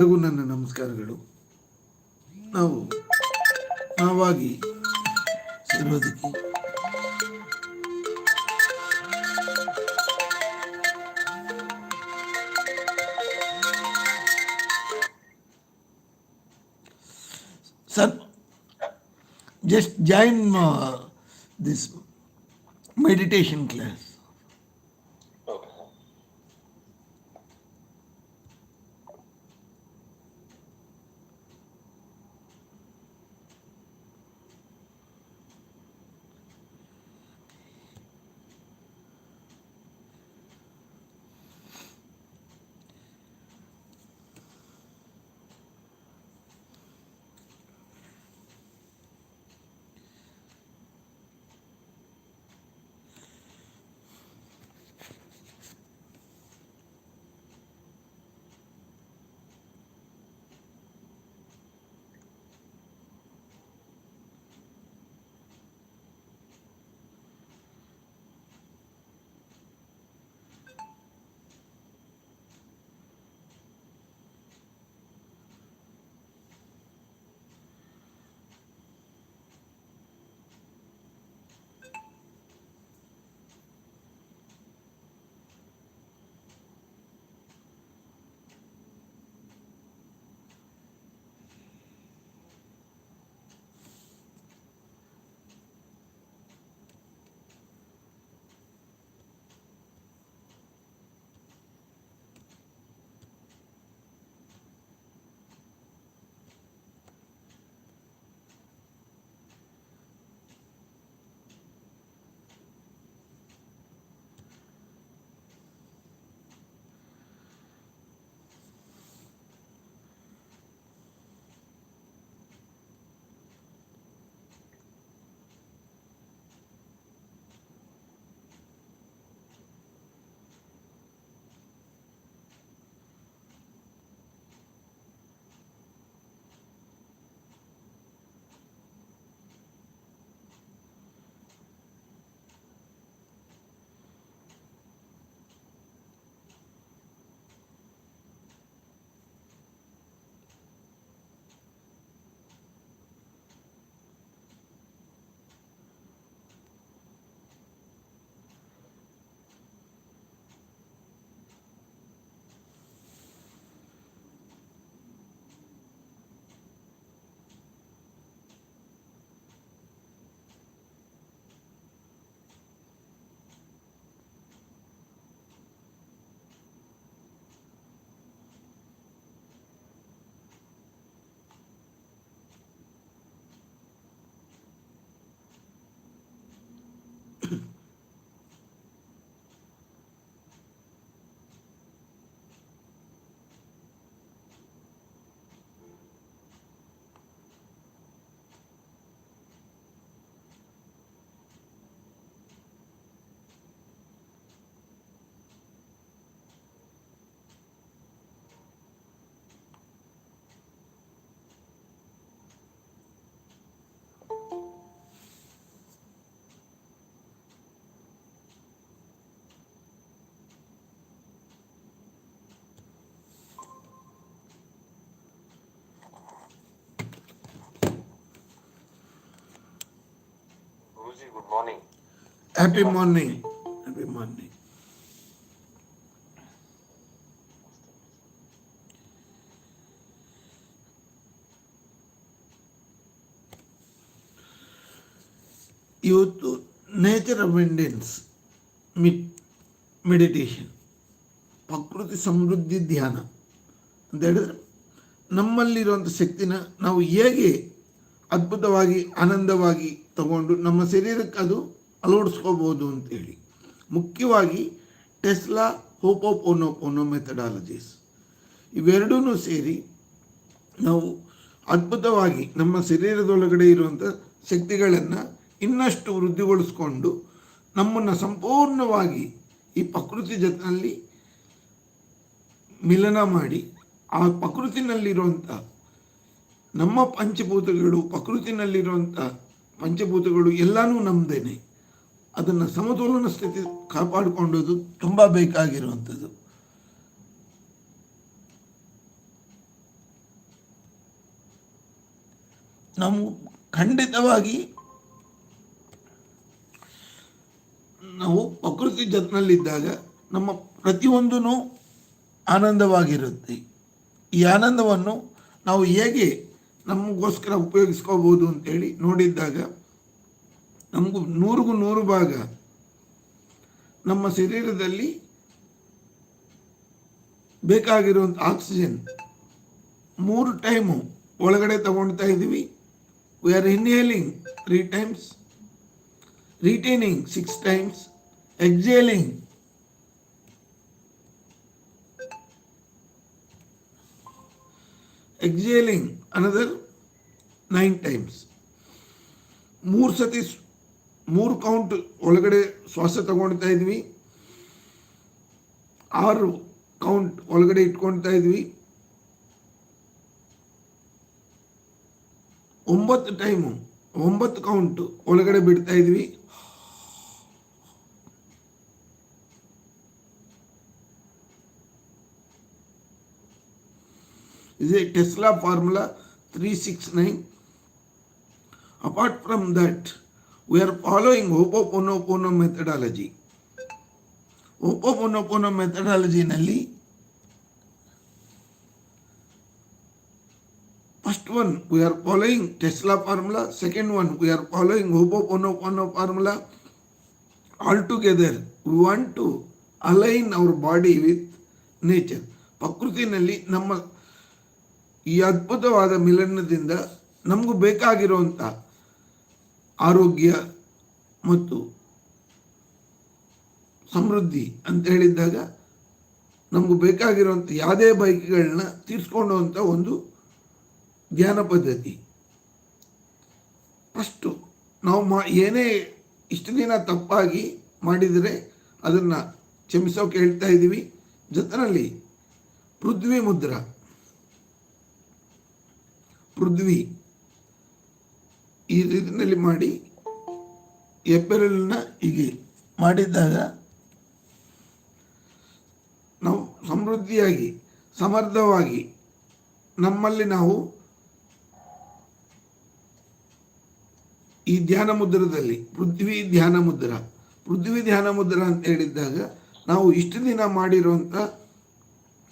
ಹಾಗೂ ನನ್ನ ನಮಸ್ಕಾರಗಳು. ನಾವು ನಾವಾಗಿ ಸೇರೋದಕ್ಕೆ sir just join this meditation meditation Guruji, good morning. Happy morning. Happy morning. ಇವತ್ತು ನೇಚರ್ ಅಬೆಂಡೆನ್ಸ್ ಮಿಟ್ ಮೆಡಿಟೇಷನ್ ಪ್ರಕೃತಿ ಸಮೃದ್ಧಿ ಧ್ಯಾನ ಅಂತ ಹೇಳಿದ್ರೆ ನಮ್ಮಲ್ಲಿರುವಂಥ ಶಕ್ತಿನ ನಾವು ಹೇಗೆ ಅದ್ಭುತವಾಗಿ ಆನಂದವಾಗಿ ತಗೊಂಡು ನಮ್ಮ ಶರೀರಕ್ಕೆ ಅದು ಅಳವಡಿಸ್ಕೋಬೋದು ಅಂತೇಳಿ. ಮುಖ್ಯವಾಗಿ ಟೆಸ್ಲಾ ಹೋಪೋಪೋನೋ ಪೋನೋ ಮೆಥಡಾಲಜೀಸ್. ಇವೆರಡೂ ಸೇರಿ ನಾವು ಅದ್ಭುತವಾಗಿ ನಮ್ಮ ಶರೀರದೊಳಗಡೆ ಇರುವಂಥ ಶಕ್ತಿಗಳನ್ನು ಇನ್ನಷ್ಟು ವೃದ್ಧಿಗೊಳಿಸ್ಕೊಂಡು ನಮ್ಮನ್ನು ಸಂಪೂರ್ಣವಾಗಿ ಈ ಪ್ರಕೃತಿ ಜೊತೆಯಲ್ಲಿ ಮಿಲನ ಮಾಡಿ ಆ ಪ್ರಕೃತಿನಲ್ಲಿರುವಂಥ ನಮ್ಮ ಪಂಚಭೂತಗಳು ಪ್ರಕೃತಿನಲ್ಲಿರುವಂಥ ಪಂಚಭೂತಗಳು ಎಲ್ಲನೂ ನಮ್ಮದೇನೆ ಅದನ್ನು ಸಮತೋಲನ ಸ್ಥಿತಿ ಕಾಪಾಡಿಕೊಂಡದು ತುಂಬ ಬೇಕಾಗಿರುವಂಥದ್ದು. ನಾವು ಖಂಡಿತವಾಗಿ ನಾವು ಪ್ರಕೃತಿ ಜತ್ನಲ್ಲಿದ್ದಾಗ ನಮ್ಮ ಪ್ರತಿಯೊಂದೂ ಆನಂದವಾಗಿರುತ್ತೆ. ಈ ಆನಂದವನ್ನು ನಾವು ಹೇಗೆ ನಮಗೋಸ್ಕರ ಉಪಯೋಗಿಸ್ಕೋಬೋದು ಅಂತೇಳಿ ನೋಡಿದ್ದಾಗ ನಮಗೂ ನೂರಿಗೂ ನೂರು ಭಾಗ ನಮ್ಮ ಶರೀರದಲ್ಲಿ ಬೇಕಾಗಿರುವಂಥ ಆಕ್ಸಿಜನ್ ಮೂರು ಟೈಮು ಒಳಗಡೆ ತಗೊಳ್ತಾ ಇದ್ದೀವಿ. We are inhaling three times retaining six times exhaling exhaling another nine times ಮೂರು ಸತಿ ಮೂರು ಕೌಂಟ್ ಒಳಗಡೆ ಶ್ವಾಸ ತಗೊಳ್ತಾ ಇದ್ವಿ. ಆರು ಕೌಂಟ್ ಒಳಗಡೆ ಇಟ್ಕೊಳ್ತಾ ಇದ್ವಿ. ಒಂಬತ್ತು ಟೈಮು ಒಂಬತ್ತು ಕೌಂಟ್ ಒಳಗಡೆ ಬಿಡ್ತಾ ಇದ್ವಿ. Tesla formula three six 369. Apart from that, we are following Ho'oponopono methodology. Ho'oponopono methodology-ನಲ್ಲಿ first one we are following Tesla formula, second one we are following Ho'oponopono formula. Altogether, we want to align our body with nature. ಪ್ರಕೃತಿನಲ್ಲಿ ನಮ್ಮ ಈ ಅದ್ಭುತವಾದ ಮಿಲನದಿಂದ ನಮಗೂ ಬೇಕಾಗಿರುವಂಥ ಆರೋಗ್ಯ ಮತ್ತು ಸಮೃದ್ಧಿ ಅಂತ ಹೇಳಿದ್ದಾಗ ನಮಗೂ ಬೇಕಾಗಿರುವಂಥ ಯಾವುದೇ ಬೈಕ್ಗಳನ್ನ ತೀರಿಸ್ಕೊಳ್ಳುವಂಥ ಒಂದು ಧ್ಯಾನ ಪದ್ಧತಿ. ಫಸ್ಟು ನಾವು ಮಾ ಏನೇ ಇಷ್ಟು ದಿನ ತಪ್ಪಾಗಿ ಮಾಡಿದರೆ ಅದನ್ನು ಕ್ಷಮಿಸೋಕೆ ಹೇಳ್ತಾ ಇದ್ದೀವಿ. ಜೊತೆಯಲ್ಲಿ ಪೃಥ್ವಿ ಮುದ್ರ. ಪೃಥ್ವಿ ಈ ರೀತಿಯಲ್ಲಿ ಮಾಡಿ ಏಪ್ರಿಲ್ನ ಹೀಗೆ ಮಾಡಿದ್ದಾಗ ನಾವು ಸಮೃದ್ಧಿಯಾಗಿ, ಸಮರ್ಥವಾಗಿ ನಮ್ಮಲ್ಲಿ ನಾವು ಈ ಧ್ಯಾನ ಮುದ್ರದಲ್ಲಿ ಪೃಥ್ವಿ ಧ್ಯಾನ ಮುದ್ರ, ಪೃಥ್ವಿ ಧ್ಯಾನ ಮುದ್ರ ಅಂತ ಹೇಳಿದ್ದಾಗ ನಾವು ಇಷ್ಟು ದಿನ ಮಾಡಿರುವಂಥ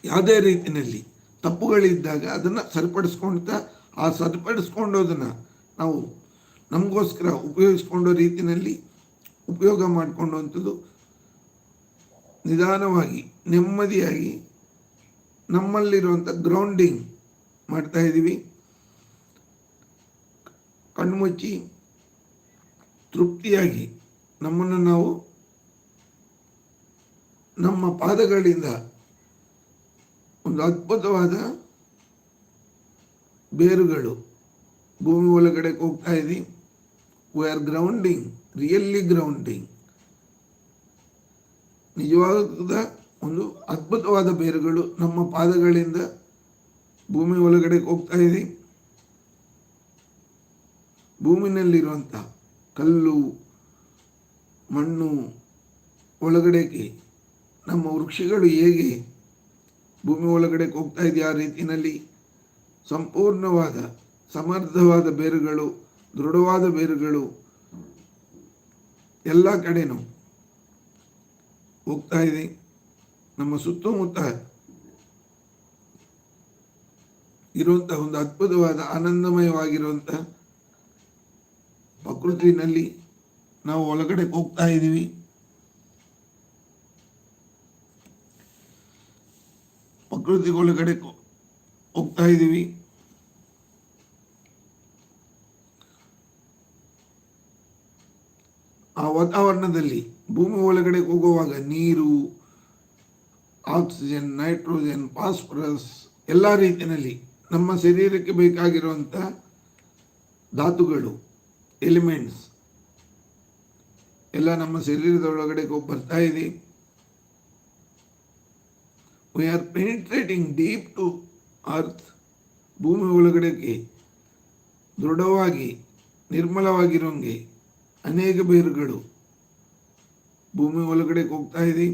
ಯಾವುದೇ ರೀತಿಯಲ್ಲಿ ತಪ್ಪುಗಳಿದ್ದಾಗ ಅದನ್ನು ಸರಿಪಡಿಸ್ಕೊಳ್ತಾ, ಆ ಸರಿಪಡಿಸ್ಕೊಂಡೋದನ್ನು ನಾವು ನಮಗೋಸ್ಕರ ಉಪಯೋಗಿಸ್ಕೊಂಡೋ ರೀತಿಯಲ್ಲಿ ಉಪಯೋಗ ಮಾಡಿಕೊಂಡಂಥದ್ದು ನಿಧಾನವಾಗಿ, ನೆಮ್ಮದಿಯಾಗಿ ನಮ್ಮಲ್ಲಿರುವಂಥ ಗ್ರೌಂಡಿಂಗ್ ಮಾಡ್ತಾ ಇದ್ದೀವಿ. ಕಣ್ಮುಚ್ಚಿ ತೃಪ್ತಿಯಾಗಿ ನಮ್ಮನ್ನು ನಾವು ನಮ್ಮ ಪಾದಗಳಿಂದ ಒಂದು ಅದ್ಭುತವಾದ ಬೇರುಗಳು ಭೂಮಿ ಒಳಗಡೆ ಹೋಗ್ತಾ ಇದ್ದೀವಿ. We are grounding really grounding ನಿಜವಾದ ಒಂದು ಅದ್ಭುತವಾದ ಬೇರುಗಳು ನಮ್ಮ ಪಾದಗಳಿಂದ ಭೂಮಿ ಒಳಗಡೆ ಹೋಗ್ತಾ ಇದೆ. ಭೂಮಿನಲ್ಲಿರುವಂಥ ಕಲ್ಲು, ಮಣ್ಣು ಒಳಗಡೆಗೆ ನಮ್ಮ ವೃಕ್ಷಗಳು ಹೇಗೆ ಭೂಮಿ ಒಳಗಡೆ ಹೋಗ್ತಾ ಇದೆ ಆ ರೀತಿಯಲ್ಲಿ ಸಂಪೂರ್ಣವಾದ ಸಮರ್ಥವಾದ ಬೇರುಗಳು ದೃಢವಾದ ಬೇರುಗಳು ಎಲ್ಲ ಕಡೆನೂ ಹೋಗ್ತಾ ಇದೆ. ನಮ್ಮ ಸುತ್ತಮುತ್ತ ಇರುವಂತಹ ಒಂದು ಅದ್ಭುತವಾದ ಆನಂದಮಯವಾಗಿರುವಂತಹ ಪ್ರಕೃತಿನಲ್ಲಿ ನಾವು ಒಳಗಡೆ ಹೋಗ್ತಾ ಇದ್ದೀವಿ ಪ್ರಕೃತಿ ಒಳಗಡೆ ಹೋಗ್ತಾ ಇದ್ದೀವಿ ಆ ವಾತಾವರಣದಲ್ಲಿ ಭೂಮಿ ಒಳಗಡೆ ಹೋಗುವಾಗ ನೀರು, ಆಕ್ಸಿಜನ್, ನೈಟ್ರೋಜನ್, ಫಾಸ್ಫರಸ್ ಎಲ್ಲ ರೀತಿಯಲ್ಲಿ ನಮ್ಮ ಶರೀರಕ್ಕೆ ಬೇಕಾಗಿರುವಂಥ ಧಾತುಗಳು, ಎಲಿಮೆಂಟ್ಸ್ ಎಲ್ಲ ನಮ್ಮ ಶರೀರದ ಒಳಗಡೆ ಬರ್ತಾ ಇದೆ. We are penetrating deep to earth ಭೂಮಿ ಒಳಗಡೆಗೆ ದೃಢವಾಗಿ ನಿರ್ಮಲವಾಗಿರೋಂಗೆ ಅನೇಕ ಬೇರುಗಳು ಭೂಮಿ ಒಳಗಡೆ ಹೋಗ್ತಾ ಇದೆ.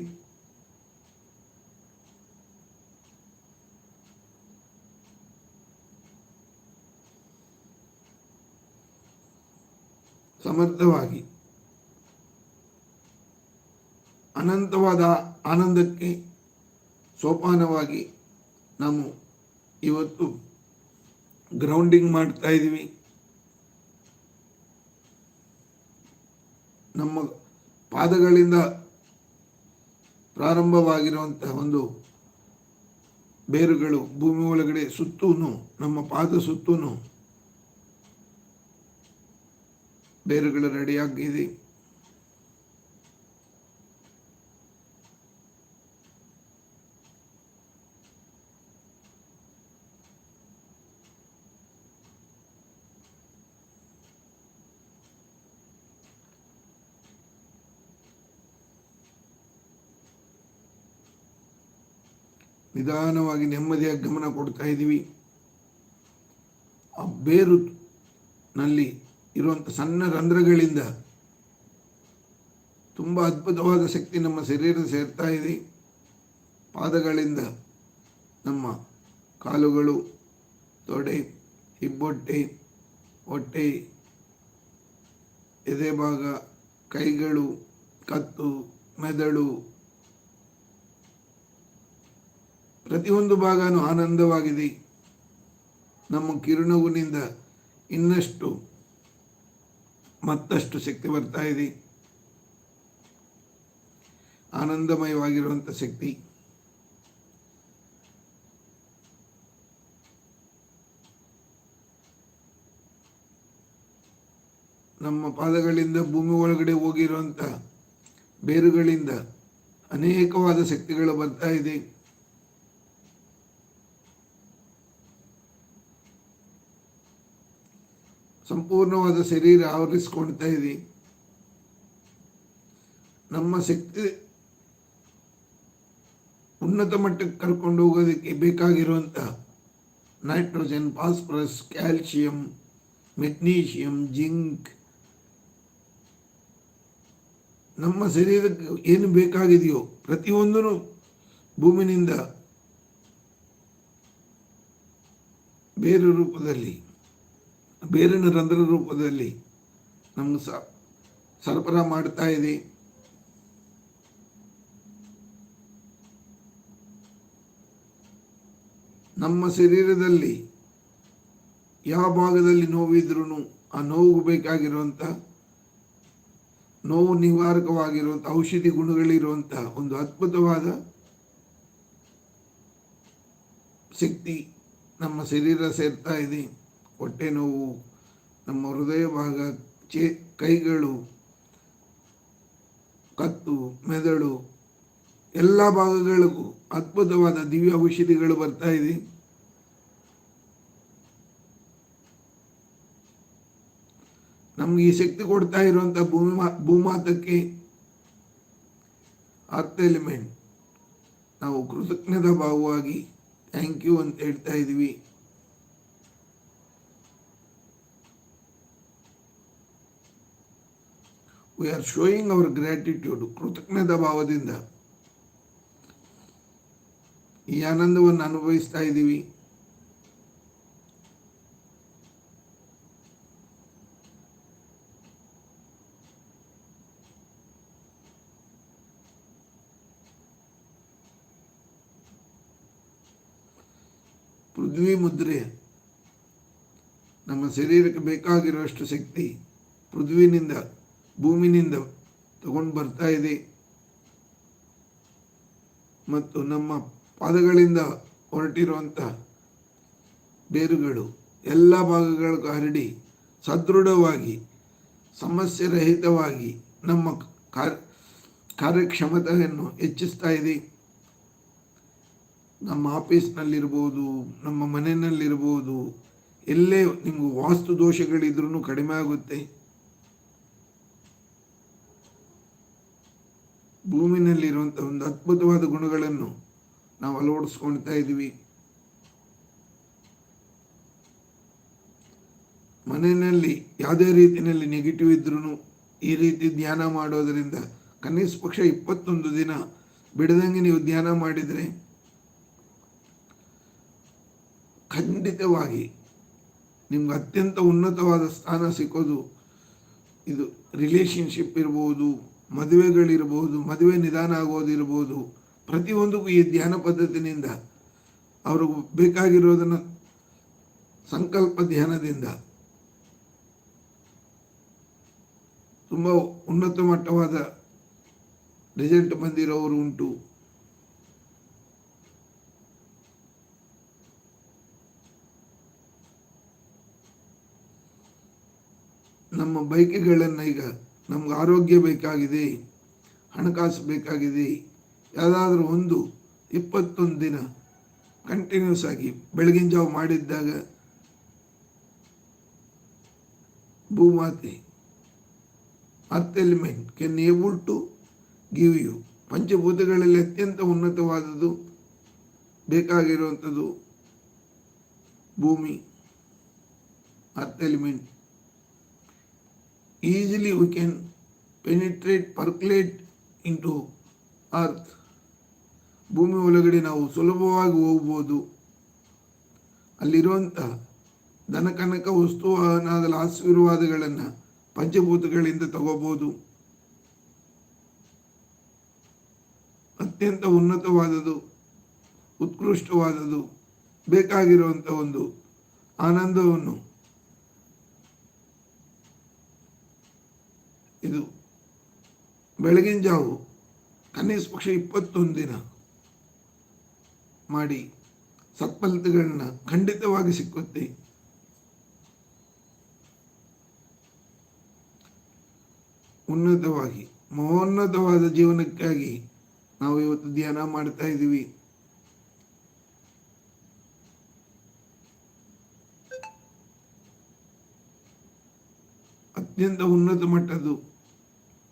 ಸಮರ್ಥವಾಗಿ, ಅನಂತವಾದ ಆನಂದಕ್ಕೆ ಸೋಪಾನವಾಗಿ ನಾವು ಇವತ್ತು ಗ್ರೌಂಡಿಂಗ್ ಮಾಡ್ತಾ ಇದ್ದೀವಿ ನಮ್ಮ ಪಾದಗಳಿಂದ ಪ್ರಾರಂಭವಾಗಿರುವಂತಹ ಒಂದು ಬೇರುಗಳು ಭೂಮಿ ಒಳಗಡೆ ಸುತ್ತೂನು ನಮ್ಮ ಪಾದ ಸುತ್ತೂನು ಬೇರುಗಳು ರೆಡಿಯಾಗಿದೆ. ನಿಧಾನವಾಗಿ ನೆಮ್ಮದಿಯಾಗಿ ಗಮನ ಕೊಡ್ತಾ ಇದ್ದೀವಿ. ಆ ಬೇರು ನಲ್ಲಿ ಇರುವಂಥ ಸಣ್ಣ ರಂಧ್ರಗಳಿಂದ ತುಂಬ ಅದ್ಭುತವಾದ ಶಕ್ತಿ ನಮ್ಮ ಶರೀರ ಸೇರ್ತಾ ಇದೆ. ಪಾದಗಳಿಂದ ನಮ್ಮ ಕಾಲುಗಳು, ತೊಡೆ, ಹಿಬ್ಬೊಟ್ಟೆ, ಹೊಟ್ಟೆ, ಎದೆ ಭಾಗ, ಕೈಗಳು, ಕತ್ತು, ಮೆದುಳು ಪ್ರತಿಯೊಂದು ಭಾಗನೂ ಆನಂದವಾಗಿದೆ. ನಮ್ಮ ಕಿರುನಗುನಿಂದ ಇನ್ನಷ್ಟು, ಮತ್ತಷ್ಟು ಶಕ್ತಿ ಬರ್ತಾ ಇದೆ. ಆನಂದಮಯವಾಗಿರುವಂಥ ಶಕ್ತಿ. ನಮ್ಮ ಪಾದಗಳಿಂದ ಭೂಮಿ ಒಳಗಡೆ ಹೋಗಿರುವಂಥ ಬೇರುಗಳಿಂದ ಅನೇಕವಾದ ಶಕ್ತಿಗಳು ಬರ್ತಾ ಇದೆ. ಸಂಪೂರ್ಣವಾದ ಶರೀರ ಆವರಿಸ್ಕೊಳ್ತಾ ಇದೆ ನಮ್ಮ ಶಕ್ತಿ ಉನ್ನತ ಮಟ್ಟಕ್ಕೆ ಕರ್ಕೊಂಡು ಹೋಗೋದಕ್ಕೆ ಬೇಕಾಗಿರುವಂಥ nitrogen, phosphorus, calcium, magnesium, zinc. ನಮ್ಮ ಶರೀರಕ್ಕೆ ಏನು ಬೇಕಾಗಿದೆಯೋ ಪ್ರತಿಯೊಂದೂ ಭೂಮಿನಿಂದ ಬೇರೆ ರೂಪದಲ್ಲಿ ಬೇರಿನ ರಂಧ್ರ ರೂಪದಲ್ಲಿ ನಮ್ಗೆ ಸ, ಸರಬರಾಜು ಮಾಡ್ತಾ ಇದೆ. ನಮ್ಮ ಶರೀರದಲ್ಲಿ ಯಾವ ಭಾಗದಲ್ಲಿ ನೋವಿದ್ರೂ ಆ ನೋವು ಬೇಕಾಗಿರುವಂಥ, ನೋವು ನಿವಾರಕವಾಗಿರುವಂಥ, ಔಷಧಿ ಗುಣಗಳಿರುವಂಥ ಒಂದು ಅದ್ಭುತವಾದ ಶಕ್ತಿ ನಮ್ಮ ಶರೀರ ಸೇರ್ತಾ ಇದೆ. ಹೊಟ್ಟೆ ನೋವು ನಮ್ಮ ಹೃದಯ ಭಾಗ, ಚೇ, ಕೈಗಳು, ಕತ್ತು, ಮೆದುಳು, ಎಲ್ಲ ಭಾಗಗಳಿಗೂ ಅದ್ಭುತವಾದ ದಿವ್ಯ ಔಷಧಿಗಳು ಬರ್ತಾ ಇದೆ. ನಮ್ಗೆ ಈ ಶಕ್ತಿ ಕೊಡ್ತಾ ಇರುವಂಥ ಭೂಮಿ ಭೂಮಾತಕ್ಕೆ ಅರ್ಥ ಎಲಿಮೆಂಟ್. ನಾವು ಕೃತಜ್ಞತಾ ಭಾವವಾಗಿ ಥ್ಯಾಂಕ್ ಯು ಅಂತ ಹೇಳ್ತಾ ಇದ್ದೀವಿ. We are showing our gratitude ಕೃತಜ್ಞತಾ ಭಾವದಿಂದ. ಈ ಆನಂದವನ್ನು ಅನುಭವಿಸ್ತಾ ಇದ್ದೀವಿ. ಪೃಥ್ವಿ ಮುದ್ರೆ, ನಮ್ಮ ಶರೀರಕ್ಕೆ ಬೇಕಾಗಿರುವಷ್ಟು ಶಕ್ತಿ ಪೃಥ್ವಿನಿಂದ. ಭೂಮಿನಿಂದ ತಗೊಂಡು ಬರ್ತಾ ಇದೆ. ಮತ್ತು ನಮ್ಮ ಪಾದಗಳಿಂದ ಹೊರಟಿರುವಂಥ ಬೇರುಗಳು ಎಲ್ಲ ಭಾಗಗಳಿಗೂ ಹರಡಿ ಸದೃಢವಾಗಿ ಸಮಸ್ಯೆ ರಹಿತವಾಗಿ ನಮ್ಮ ಕಾರ್ಯ ಕಾರ್ಯಕ್ಷಮತೆಯನ್ನು ಹೆಚ್ಚಿಸ್ತಾ ಇದೆ. ನಮ್ಮ ಆಫೀಸ್ನಲ್ಲಿರ್ಬೋದು, ನಮ್ಮ ಮನೆಯಲ್ಲಿರ್ಬೋದು, ಎಲ್ಲೇ ನಿಮಗೂ ವಾಸ್ತು ದೋಷಗಳಿದ್ರೂ ಕಡಿಮೆ ಆಗುತ್ತೆ. ಭೂಮಿನಲ್ಲಿರುವಂಥ ಒಂದು ಅದ್ಭುತವಾದ ಗುಣಗಳನ್ನು ನಾವು ಅಳವಡಿಸ್ಕೊಳ್ತಾ ಇದ್ದೀವಿ. ಮನೆಯಲ್ಲಿ ಯಾವುದೇ ರೀತಿಯಲ್ಲಿ ನೆಗೆಟಿವ್ ಇದ್ರೂ ಈ ರೀತಿ ಧ್ಯಾನ ಮಾಡೋದರಿಂದ ಕನಿಷ್ಠ ಪಕ್ಷ ಇಪ್ಪತ್ತೊಂದು ದಿನ ಬಿಡದಂಗೆ ನೀವು ಧ್ಯಾನ ಮಾಡಿದರೆ ಖಂಡಿತವಾಗಿ ನಿಮ್ಗೆ ಅತ್ಯಂತ ಉನ್ನತವಾದ ಸ್ಥಾನ ಸಿಕ್ಕೋದು ಇದು ರಿಲೇಷನ್ಶಿಪ್ ಇರ್ಬೋದು. ಮದುವೆಗಳಿರ್ಬೋದು, ಮದುವೆ ನಿಧಾನ ಆಗೋದಿರ್ಬೋದು, ಪ್ರತಿಯೊಂದಕ್ಕೂ ಈ ಧ್ಯಾನ ಪದ್ಧತಿನಿಂದ ಅವ್ರಿಗೂ ಬೇಕಾಗಿರೋದನ್ನು ಸಂಕಲ್ಪ ಧ್ಯಾನದಿಂದ ತುಂಬ ಉನ್ನತ ಮಟ್ಟವಾದ ರಿಸಲ್ಟ್ ಬಂದಿರೋರು ಉಂಟು. ನಮ್ಮ ಬೈಕ್ಗಳನ್ನು ಈಗ ನಮ್ಗೆ ಆರೋಗ್ಯ ಬೇಕಾಗಿದೆ, ಹಣಕಾಸು ಬೇಕಾಗಿದೆ. ಯಾವುದಾದ್ರೂ ಒಂದು ಇಪ್ಪತ್ತೊಂದು ದಿನ ಕಂಟಿನ್ಯೂಸ್ ಆಗಿ ಬೆಳಗಿನ ಜಾವ ಮಾಡಿದ್ದಾಗ ಭೂಮಾತೆ earth element can able to give you ಪಂಚಭೂತಗಳಲ್ಲಿ ಅತ್ಯಂತ ಉನ್ನತವಾದದ್ದು ಬೇಕಾಗಿರುವಂಥದ್ದು ಭೂಮಿ earth element easily we can penetrate percolate into earth ಭೂಮಿ ಒಳಗಡೆ ನಾವು ಸುಲಭವಾಗಿ ಹೋಗ್ಬೋದು. ಅಲ್ಲಿರುವಂಥ ದನಕನಕ ವಸ್ತುವಾಹನದ ಆಶೀರ್ವಾದಗಳನ್ನು ಪಂಚಭೂತಗಳಿಂದ ತಗೋಬೋದು. ಅತ್ಯಂತ ಉನ್ನತವಾದದ್ದು, ಉತ್ಕೃಷ್ಟವಾದದ್ದು ಬೇಕಾಗಿರುವಂಥ ಒಂದು ಆನಂದವನ್ನು ಇದು ಬೆಳಗಿನ ಜಾವು ಕನಿಷ್ಠ ಪಕ್ಷ ಇಪ್ಪತ್ತೊಂದು ದಿನ ಮಾಡಿ ಸತ್ಫಲಿತಗಳನ್ನ ಖಂಡಿತವಾಗಿ ಸಿಕ್ಕುತ್ತೆ. ಉನ್ನತವಾಗಿ, ಮಹೋನ್ನತವಾದ ಜೀವನಕ್ಕಾಗಿ ನಾವು ಇವತ್ತು ಧ್ಯಾನ ಮಾಡ್ತಾ ಇದ್ದೀವಿ. ಅತ್ಯಂತ ಉನ್ನತ ಮಟ್ಟದ್ದು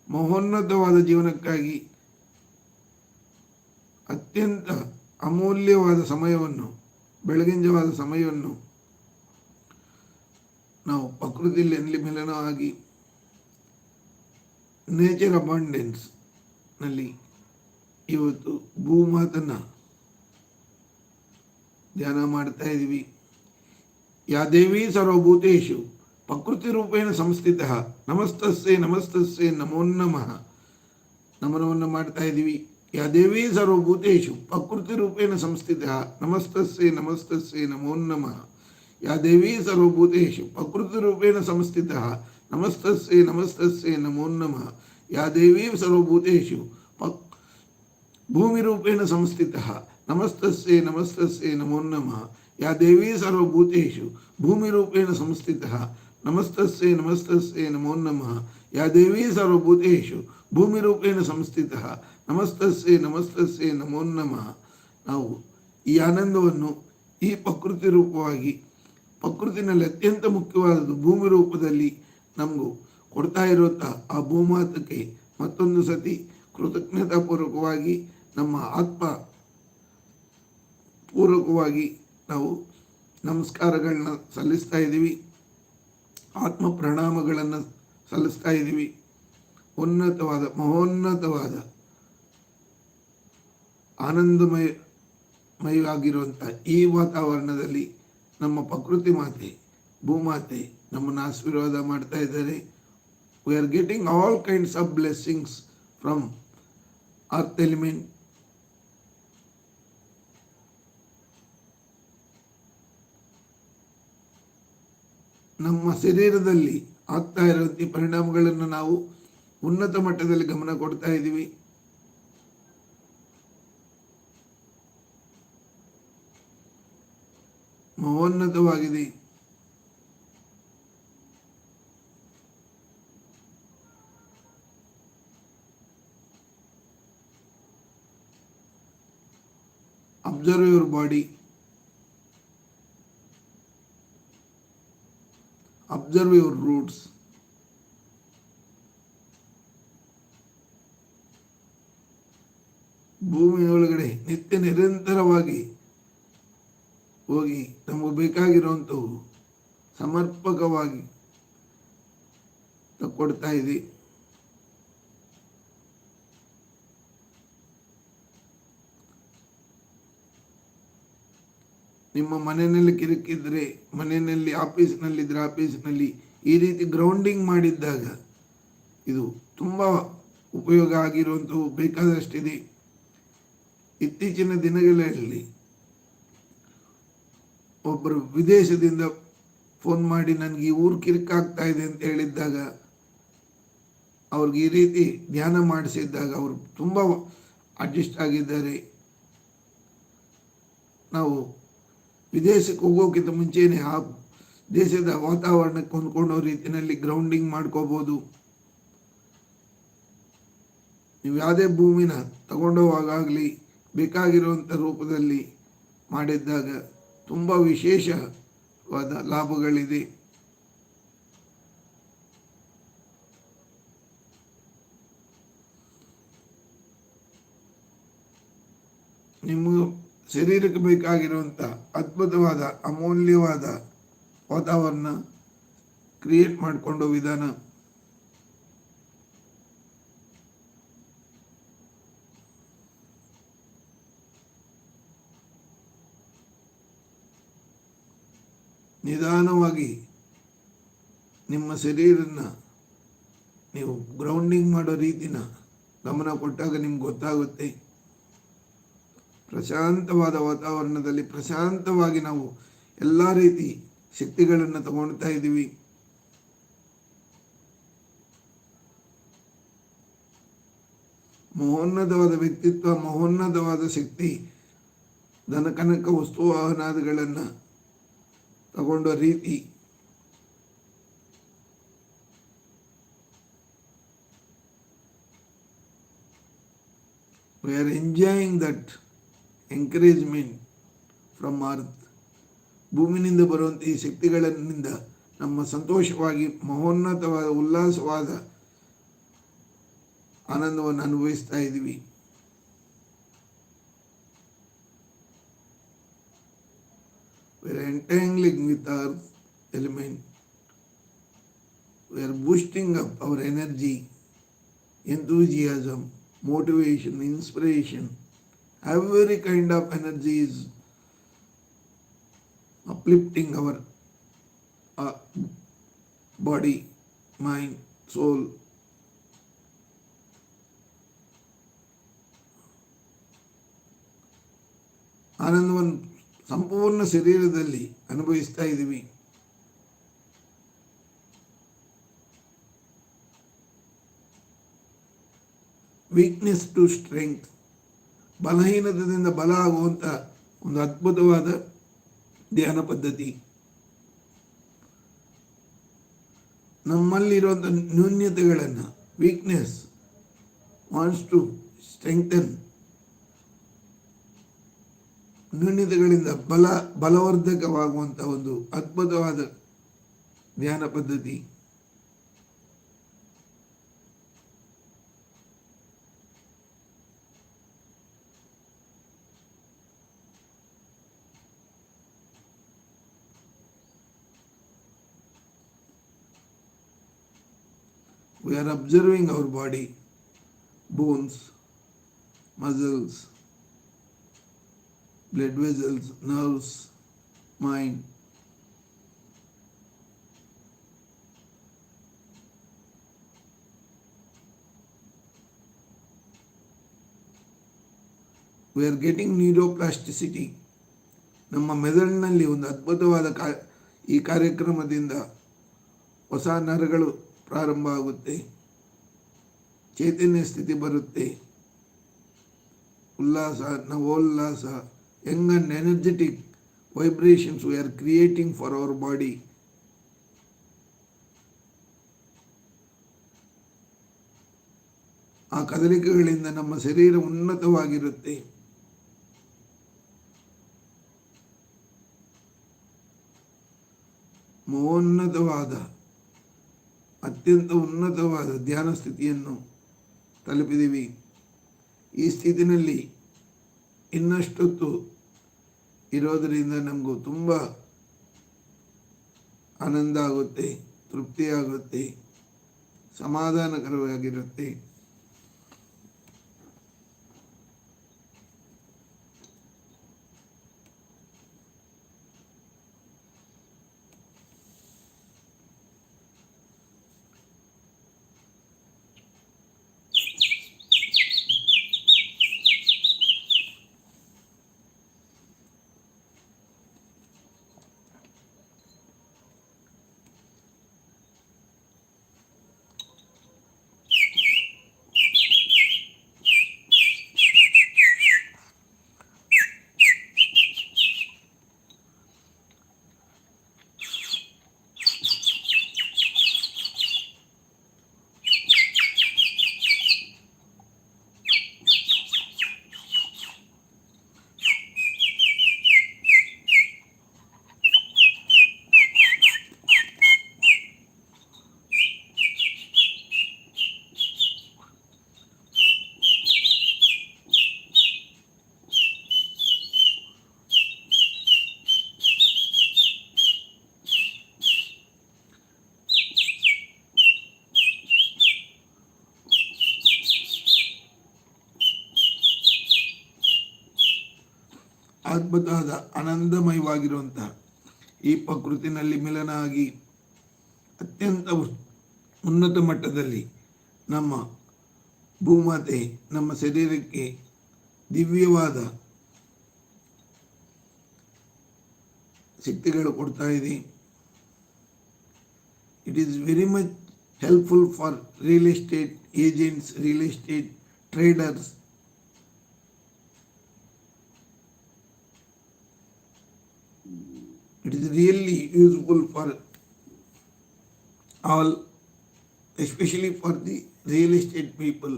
ಮಹೋನ್ನತವಾದ ಜೀವನಕ್ಕಾಗಿ ಅತ್ಯಂತ ಅಮೂಲ್ಯವಾದ ಸಮಯವನ್ನು ಬೆಳಗಿಂಜವಾದ ಸಮಯವನ್ನು ನಾವು ಪ್ರಕೃತಿಯಲ್ಲಿ ಎಲ್ಲಿ ಮಿಲನವಾಗಿ ನೇಚರ್ ಅಬಾಂಡೆನ್ಸ್ನಲ್ಲಿ ಇವತ್ತು ಭೂಮಾತನ್ನ ಧ್ಯಾನ ಮಾಡ್ತಾ ಇದ್ದೀವಿ ಯಾದೇವಿ ಸರ್ವಭೂತೇಶು ಪ್ರಕೃತಿ ರೂಪೇಣ ಸಂಸ್ಥಿತ. ನಮಸ್ತಸ್ಸೆ ನಮಸ್ತಸ್ಸೆ, ನಮೋ ನಮಃ. ನಮನವನ್ನು ಮಾಡ್ತಾ ಇದ್ದೀವಿ. ಯಾ ದೇವಿ ಸರ್ವಭೂತೇಶು, ಪ್ರಕೃತಿ ರೂಪೇಣ ಸಂಸ್ಥಿತ. ನಮಸ್ತಸ್ಸೆ ನಮಸ್ತಸ್ಸೆ, ನಮೋ ನಮಃ. ಯಾ ದೇವಿ ಸರ್ವಭೂತೇಶು, ಪ್ರಕೃತಿ ರೂಪೇಣ ಸಂಸ್ಥಿತ. ನಮಸ್ತಸ್ಸೆ ನಮಸ್ತಸ್ಸೆ, ನಮೋ ನಮಃ. ಯಾ ದೇವಿ ಸರ್ವಭೂತೇಶು ಪಕ್ ಭೂಮಿರೂಪೇಣ ಸಂಸ್ಥಿತಃ. ನಮಸ್ತಸ್ಸೆ ನಮಸ್ತಸ್ಸೆ, ನಮೋ ನಮಃ. ಯಾ ದೇವಿ ಭೂಮಿ ಭೂಮಿರೂಪೇಣ ಸಂಸ್ಥಿತಃ. ನಮಸ್ತಸ್ಸೆ, ನಮಸ್ತಸ್ಸೇ ನಮೋ ನಮಃ. ಯಾ ದೇವಿ ಭೂಮಿ ರೂಪೇಣ ಸಂಸ್ಥಿತ. ನಮಸ್ತಸ್ಸೇ ನಮಸ್ತಸ್ಸೇ ನಮೋ ನಮಃ. ನಾವು ಈ ಆನಂದವನ್ನು ಈ ಪ್ರಕೃತಿ ರೂಪವಾಗಿ, ಪ್ರಕೃತಿನಲ್ಲಿ ಅತ್ಯಂತ ಮುಖ್ಯವಾದದ್ದು ಭೂಮಿ ರೂಪದಲ್ಲಿ ನಮಗೂ ಕೊಡ್ತಾ ಇರುವಂಥ ಆ ಭೂಮಾತಕ್ಕೆ ಮತ್ತೊಂದು ಸತಿ ಕೃತಜ್ಞತಾಪೂರ್ವಕವಾಗಿ ನಮ್ಮ ಆತ್ಮ ಪೂರ್ವಕವಾಗಿ ನಾವು ನಮಸ್ಕಾರಗಳನ್ನ ಸಲ್ಲಿಸ್ತಾ ಇದ್ದೀವಿ. ಆತ್ಮ ಪ್ರಣಾಮಗಳನ್ನು ಸಲ್ಲಿಸ್ತಾ ಇದ್ದೀವಿ. ಉನ್ನತವಾದ, ಮಹೋನ್ನತವಾದ, ಆನಂದಮಯ, ಮಯವಾಗಿರುವಂಥ ಈ ವಾತಾವರಣದಲ್ಲಿ ನಮ್ಮ ಪ್ರಕೃತಿ ಮಾತೆ, ಭೂಮಾತೆ ನಮ್ಮನ್ನು ಆಶೀರ್ವಾದ ಮಾಡ್ತಾ ಇದ್ದಾರೆ. We are getting all kinds of blessings from earth element ನಮ್ಮ ಶರೀರದಲ್ಲಿ ಆಗ್ತಾ ಇರುವಂತಹ ಪರಿಣಾಮಗಳನ್ನು ನಾವು ಉನ್ನತ ಮಟ್ಟದಲ್ಲಿ ಗಮನ ಕೊಡ್ತಾ ಇದ್ದೀವಿ. ಮಹೋನ್ನತವಾಗಿದೆ. Observe your body. Observe your roots ಭೂಮಿಯೊಳಗಡೆ ನಿತ್ಯ ನಿರಂತರವಾಗಿ ಹೋಗಿ ನಮಗೆ ಬೇಕಾಗಿರುವಂಥವು ಸಮರ್ಪಕವಾಗಿ ಕೊಡ್ತಾ ಇದೆ. ನಿಮ್ಮ ಮನೆಯಲ್ಲಿ ಕಿರಿಕಿದ್ರೆ, ಮನೆಯಲ್ಲಿ ಆಫೀಸ್ನಲ್ಲಿದ್ದರೆ ಆಫೀಸ್ನಲ್ಲಿ ಈ ರೀತಿ ಗ್ರೌಂಡಿಂಗ್ ಮಾಡಿದ್ದಾಗ ಇದು ತುಂಬ ಉಪಯೋಗ ಆಗಿರುವಂಥವು ಬೇಕಾದಷ್ಟಿದೆ. ಇತ್ತೀಚಿನ ದಿನಗಳಲ್ಲಿ ಒಬ್ಬರು ವಿದೇಶದಿಂದ ಫೋನ್ ಮಾಡಿ ನನಗೆ ಈ ಊರು ಕಿರಿಕಾಗ್ತಾ ಇದೆ ಅಂತ ಹೇಳಿದ್ದಾಗ ಅವ್ರಿಗೆ ಈ ರೀತಿ ಧ್ಯಾನ ಮಾಡಿಸಿದ್ದಾಗ ಅವರು ತುಂಬ ಅಡ್ಜಸ್ಟ್ ಆಗಿದ್ದಾರೆ. ನಾವು ವಿದೇಶಕ್ಕೆ ಹೋಗೋಕ್ಕಿಂತ ಮುಂಚೆನೇ ಆ ದೇಶದ ವಾತಾವರಣಕ್ಕೆ ಹೊಂದ್ಕೊಳ್ಳೋ ರೀತಿಯಲ್ಲಿ ಗ್ರೌಂಡಿಂಗ್ ಮಾಡ್ಕೋಬೋದು. ನೀವು ಯಾವುದೇ ಭೂಮಿನ ತಗೊಂಡೋಗಾಗಲಿ ಬೇಕಾಗಿರುವಂಥ ರೂಪದಲ್ಲಿ ಮಾಡಿದ್ದಾಗ ತುಂಬ ವಿಶೇಷವಾದ ಲಾಭಗಳಿದೆ. ನಿಮ್ಮ ಶರೀರಕ್ಕೆ ಬೇಕಾಗಿರುವಂಥ ಅದ್ಭುತವಾದ, ಅಮೂಲ್ಯವಾದ ವಾತಾವರಣ ಕ್ರಿಯೇಟ್ ಮಾಡಿಕೊಂಡು ವಿಧಾನ. ನಿಧಾನವಾಗಿ ನಿಮ್ಮ ಶರೀರನ ನೀವು ಗ್ರೌಂಡಿಂಗ್ ಮಾಡೋ ರೀತಿನ ಗಮನ ಕೊಟ್ಟಾಗ ನಿಮ್ಗೆ ಗೊತ್ತಾಗುತ್ತೆ. ಪ್ರಶಾಂತವಾದ ವಾತಾವರಣದಲ್ಲಿ ಪ್ರಶಾಂತವಾಗಿ ನಾವು ಎಲ್ಲ ರೀತಿ ಶಕ್ತಿಗಳನ್ನು ತಗೊಳ್ತಾ ಇದ್ದೀವಿ. ಮಹೋನ್ನತವಾದ ವ್ಯಕ್ತಿತ್ವ, ಮಹೋನ್ನತವಾದ ಶಕ್ತಿ ದನಕನಕ ವಸ್ತು, ವಾಹನಾದಿಗಳನ್ನು ತಗೊಂಡ ರೀತಿ we are enjoying that encouragement from earth ಭೂಮಿನಿಂದ ಬರುವಂಥ ಈ ಶಕ್ತಿಗಳಿಂದ ನಮ್ಮ ಸಂತೋಷವಾಗಿ ಮಹೋನ್ನತವಾದ ಉಲ್ಲಾಸವಾದ ಆನಂದವನ್ನು ಅನುಭವಿಸ್ತಾ ಇದ್ದೀವಿ we are entangling with our element. We are boosting up our energy, enthusiasm, motivation, inspiration. Every kind of energy is uplifting our uh, body, mind, soul. ಆನಂದವನ್ನು ಸಂಪೂರ್ಣ ಶರೀರದಲ್ಲಿ ಅನುಭವಿಸ್ತಾ ಇದ್ದೀವಿ weakness to ಸ್ಟ್ರೆಂಗ್ತ್ ಬಲಹೀನತೆಯಿಂದ ಬಲ ಆಗುವಂಥ ಒಂದು ಅದ್ಭುತವಾದ ಧ್ಯಾನ ಪದ್ಧತಿ. ನಮ್ಮಲ್ಲಿರುವಂಥ ನ್ಯೂನ್ಯತೆಗಳನ್ನು ವೀಕ್ನೆಸ್ ವಾಂಟ್ಸ್ ಟು ಸ್ಟ್ರೆಂಗ್ತನ್ ನ್ಯೂನ್ಯತೆಗಳಿಂದ ಬಲ ಬಲವರ್ಧಕವಾಗುವಂಥ ಒಂದು ಅದ್ಭುತವಾದ ಧ್ಯಾನ ಪದ್ಧತಿ. We are observing our body, bones, muscles, blood vessels, nerves, mind. We are getting neuroplasticity. ನಮ್ಮ ಮೆದುಳಿನಲ್ಲಿ ಒಂದು ಅದ್ಭುತವಾದ ಕಾ ಈ ಕಾರ್ಯಕ್ರಮದಿಂದ ಹೊಸ ನರಗಳು ಪ್ರಾರಂಭ ಆಗುತ್ತೆ. ಚೈತನ್ಯ ಸ್ಥಿತಿ ಬರುತ್ತೆ. ಉಲ್ಲಾಸ, ನವೋಲ್ಲಾಸ young and energetic vibrations we are creating for our body ಆ ಕದಲಿಕೆಗಳಿಂದ ನಮ್ಮ ಶರೀರ ಉನ್ನತವಾಗಿರುತ್ತೆ. ಮಹೋನ್ನತವಾದ ಅತ್ಯಂತ ಉನ್ನತವಾದ ಧ್ಯಾನ ಸ್ಥಿತಿಯನ್ನು ತಲುಪಿದ್ದೀವಿ ಈ ಸ್ಥಿತಿನಲ್ಲಿ ಇನ್ನಷ್ಟೊತ್ತು ಇರೋದರಿಂದ ನಮಗೂ ತುಂಬ ಆನಂದ ಆಗುತ್ತೆ, ತೃಪ್ತಿಯಾಗುತ್ತೆ, ಸಮಾಧಾನಕರವಾಗಿರುತ್ತೆ. ಅದ್ಭುತವಾದ, ಆನಂದಮಯವಾಗಿರುವಂತಹ ಈ ಪ್ರಕೃತಿನಲ್ಲಿ ಮಿಲನ ಆಗಿ ಅತ್ಯಂತ ಉನ್ನತ ಮಟ್ಟದಲ್ಲಿ ನಮ್ಮ ಭೂಮಾತೆ, ನಮ್ಮ ಶರೀರಕ್ಕೆ ದಿವ್ಯವಾದ ಶಕ್ತಿಗಳು ಕೊಡ್ತಾ ಇದೆ. It is very much helpful for real estate agents real estate traders it is really useful for all especially for the real estate people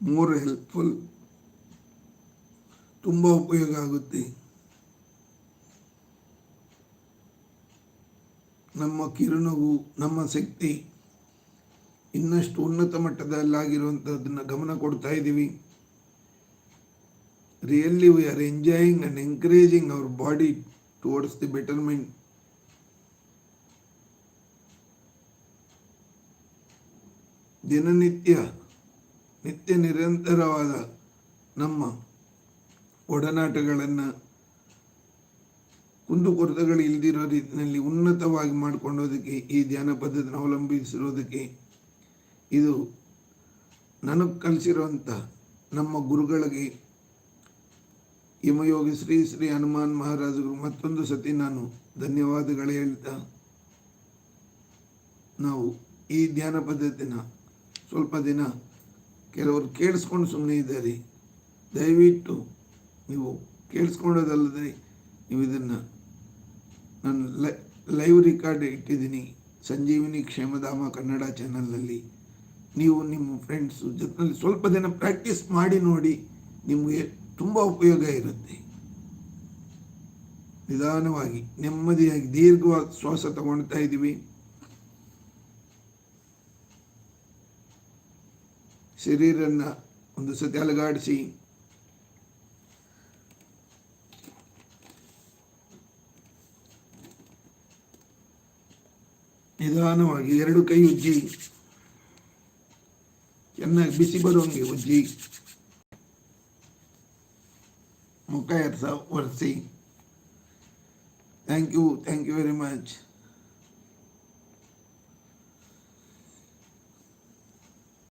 more helpful ತುಂಬ ಉಪಯೋಗ ಆಗುತ್ತೆ ನಮ್ಮ ಕಿರುನಗು ನಮ್ಮ ಶಕ್ತಿ ಇನ್ನಷ್ಟು ಉನ್ನತ ಮಟ್ಟದಲ್ಲಾಗಿರುವಂಥದ್ದನ್ನು ಗಮನ ಕೊಡ್ತಾ ಇದ್ದೀವಿ. Really we are enjoying and encouraging our body towards the betterment ದಿನನಿತ್ಯ, ನಿತ್ಯ ನಿರಂತರವಾದ ನಮ್ಮ ಒಡನಾಟಗಳನ್ನು ಕುಂದುಕೊರತೆಗಳು ಇಲ್ದಿರೋ ರೀತಿಯಲ್ಲಿ ಉನ್ನತವಾಗಿ ಮಾಡಿಕೊಂಡೋದಕ್ಕೆ ಈ ಧ್ಯಾನ ಪದ್ಧತಿನ ಅವಲಂಬಿಸಿರೋದಕ್ಕೆ ಇದು ನನಗೆ ಕಲಿಸಿರುವಂಥ ನಮ್ಮ ಗುರುಗಳಿಗೆ ಹಿಮಯೋಗಿ ಶ್ರೀ ಶ್ರೀ ಹನುಮಾನ್ ಮಹಾರಾಜರು ಮತ್ತೊಂದು ಸತಿ ನಾನು ಧನ್ಯವಾದಗಳು ಹೇಳ್ತಾ ನಾವು ಈ ಧ್ಯಾನ ಪದ್ಧತಿನ ಸ್ವಲ್ಪ ದಿನ ಕೆಲವರು ಕೇಳಿಸ್ಕೊಂಡು ಸುಮ್ಮನೆ ಇದ್ದಾರೆ. ದಯವಿಟ್ಟು ನೀವು ಕೇಳಿಸ್ಕೊಳ್ಳೋದಲ್ಲದೆ ನೀವು ಇದನ್ನು ನಾನು ಲೈವ್ ರೆಕಾರ್ಡ್ ಇಟ್ಟಿದ್ದೀನಿ. ಸಂಜೀವಿನಿ ಕ್ಷೇಮಧಾಮ ಕನ್ನಡ ಚಾನಲ್ನಲ್ಲಿ ನೀವು ನಿಮ್ಮ ಫ್ರೆಂಡ್ಸ್ ಜೊತೆಯಲ್ಲಿ ಸ್ವಲ್ಪ ದಿನ ಪ್ರಾಕ್ಟೀಸ್ ಮಾಡಿ ನೋಡಿ ನಿಮಗೆ ತುಂಬ ಉಪಯೋಗ ಇರುತ್ತೆ. ನಿಧಾನವಾಗಿ, ನೆಮ್ಮದಿಯಾಗಿ, ದೀರ್ಘವಾಗಿ ಶ್ವಾಸ ತಗೊಳ್ತಾ ಇದ್ದೀವಿ. ಶರೀರನ್ನ ಒಂದು ಸತಿ ಅಲಗಾಡಿಸಿ. ನಿಧಾನವಾಗಿ ಎರಡು ಕೈ ಉಜ್ಜಿ. ಚೆನ್ನಾಗಿ ಬಿಸಿ ಬರುವಂಗೆ ಉಜ್ಜಿ ಮುಖ ಎರ್ಸ ಒರೆಸಿ thank you thank you very much